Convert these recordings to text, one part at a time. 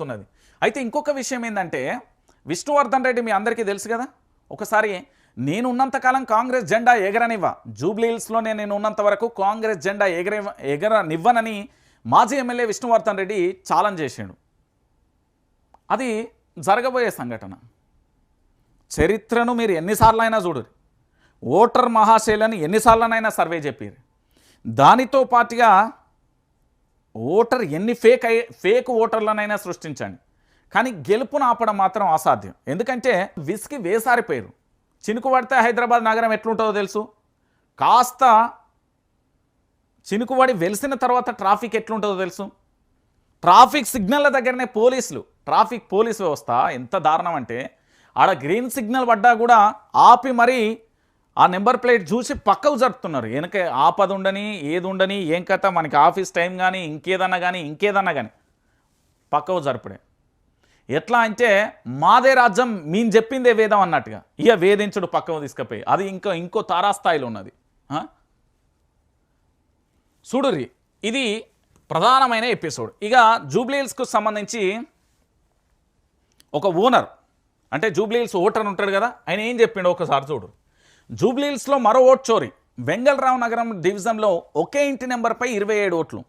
జరుగుతున్నది. అయితే ఇంకొక విషయం ఏంటంటే విష్ణువర్ధన్ రెడ్డి మీ అందరికీ తెలుసు కదా? ఒకసారి నేను ఉన్నంతకాలం కాంగ్రెస్ జెండా ఎగరనివ్వ జూబ్లీహిల్స్లోనే నేను ఉన్నంత వరకు కాంగ్రెస్ జెండా ఎగర ఎగరనివ్వనని మాజీ ఎమ్మెల్యే విష్ణువర్ధన్ రెడ్డి ఛాలెంజ్ చేశాడు అది జరగబోయే సంఘటన. చరిత్రను మీరు ఎన్నిసార్లు అయినా చూడరు ఓటర్ మహాశైలని ఎన్నిసార్లనైనా సర్వే చెప్పారు దానితో పాటుగా ఓటర్ ఎన్ని ఫేక్ అయ్యే ఫేక్ ఓటర్లనైనా సృష్టించండి. కానీ గెలుపును ఆపడం మాత్రం అసాధ్యం. ఎందుకంటే విసికి వేసారిపోయారు. చినుకు పడితే హైదరాబాద్ నగరం ఎట్లుంటుందో తెలుసు. కాస్త చినుకుపడి వెలిసిన తర్వాత ట్రాఫిక్ ఎట్లుంటుందో తెలుసు. ట్రాఫిక్ సిగ్నల్ల దగ్గరనే పోలీసులు. ట్రాఫిక్ పోలీస్ వ్యవస్థ ఎంత దారుణం అంటే ఆడ గ్రీన్ సిగ్నల్ పడ్డా కూడా ఆపి మరీ ఆ నెంబర్ ప్లేట్ చూసి పక్కకు జరుపుతున్నారు. వెనక ఆపద ఉండని ఏది ఉండని ఏం కథ మనకి ఆఫీస్ టైం కానీ ఇంకేదన్నా కానీ ఇంకేదన్నా కానీ పక్కకు జరుపుడే. ఎట్లా అంటే మాదే రాజ్యం మేము చెప్పిందే వేదం అన్నట్టుగా. ఇక వేధించుడు పక్కకు తీసుకుపోయి. అది ఇంకో ఇంకో తారాస్థాయిలో ఉన్నది. చూడురి ఇది ప్రధానమైన ఎపిసోడ్. ఇక జూబ్లీహిల్స్కు సంబంధించి ఒక ఓనర్ అంటే జూబ్లీహిల్స్ ఓటర్ ఉంటాడు కదా ఆయన ఏం చెప్పిండు ఒకసారి చూడు. జూబ్లీహిల్స్లో మరో ఓట్ చోరీ. వెంగళరావు నగరం డివిజన్లో ఒకే ఇంటి నెంబర్పై ఇరవై ఏడు ఓట్లు.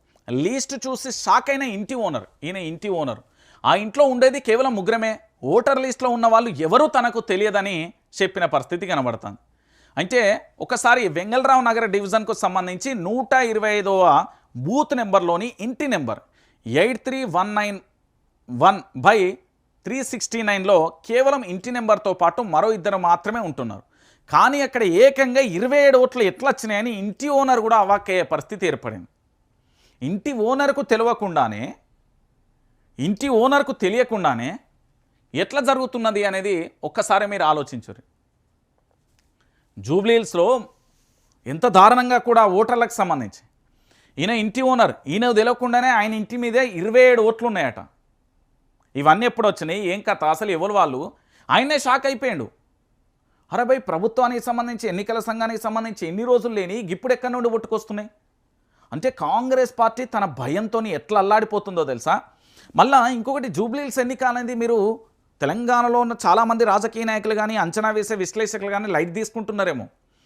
లీస్ట్ చూసి షాక్ అయిన ఇంటి ఓనర్ ఈయన ఇంటి ఓనర్. ఆ ఇంట్లో ఉండేది కేవలం ముగ్గురమే. ఓటర్ లిస్ట్లో ఉన్న వాళ్ళు ఎవరూ తనకు తెలియదని చెప్పిన పరిస్థితి కనబడుతుంది. అంటే ఒకసారి వెంగళరావు నగర డివిజన్కు సంబంధించి నూట ఇరవై ఐదవ బూత్ నెంబర్లోని ఇంటి number eight three one nine one by three sixty నైన్లో కేవలం ఇంటి నెంబర్తో పాటు మరో ఇద్దరు మాత్రమే ఉంటున్నారు. కానీ అక్కడ ఏకంగా ఇరవై ఏడు ఓట్లు ఎట్లా వచ్చినాయని ఇంటి ఓనర్ కూడా అవాక్కయ్యే పరిస్థితి ఏర్పడింది. ఇంటి ఓనర్కు తెలియకుండానే ఇంటి ఓనర్కు తెలియకుండానే ఎట్లా జరుగుతున్నది అనేది ఒక్కసారి మీరు ఆలోచించరు జూబ్లీహిల్స్లో ఎంత దారుణంగా కూడా ఓటర్లకు సంబంధించి. ఈయన ఇంటి ఓనర్ ఈయన తెలియకుండానే ఆయన ఇంటి మీదే ఇరవై ఏడు ఓట్లు ఉన్నాయట ఇవన్నీ ఎప్పుడు వచ్చినాయి ఏం కథ? అసలు ఎవరు వాళ్ళు? ఆయనే షాక్ అయిపోయాడు. అరే భయ్ ప్రభుత్వానికి సంబంధించి ఎన్నికల సంఘానికి సంబంధించి ఎన్ని రోజులు లేని ఇప్పుడు ఎక్కడి నుండి పుట్టుకొస్తున్నాయి అంటే కాంగ్రెస్ పార్టీ తన భయంతో ఎట్లా అల్లాడిపోతుందో తెలుసా? మళ్ళా ఇంకొకటి జూబ్లీల్స్ ఎన్నిక అనేది మీరు తెలంగాణలో ఉన్న చాలామంది రాజకీయ నాయకులు కానీ అంచనా వేసే విశ్లేషకులు కానీ లైట్ తీసుకుంటున్నారేమో.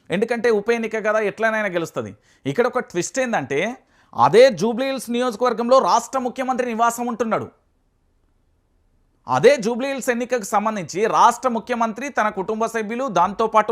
ఎందుకంటే ఉప ఎన్నిక కదా ఎట్లనైనా గెలుస్తుంది. ఇక్కడ ఒక ట్విస్ట్ ఏంటంటే అదే జూబ్లీహిల్స్ నియోజకవర్గంలో రాష్ట్ర ముఖ్యమంత్రి నివాసం ఉంటున్నాడు. అదే జూబ్లీహిల్స్ ఎన్నికకు సంబంధించి రాష్ట్ర ముఖ్యమంత్రి తన కుటుంబ సభ్యులు దాంతోపాటు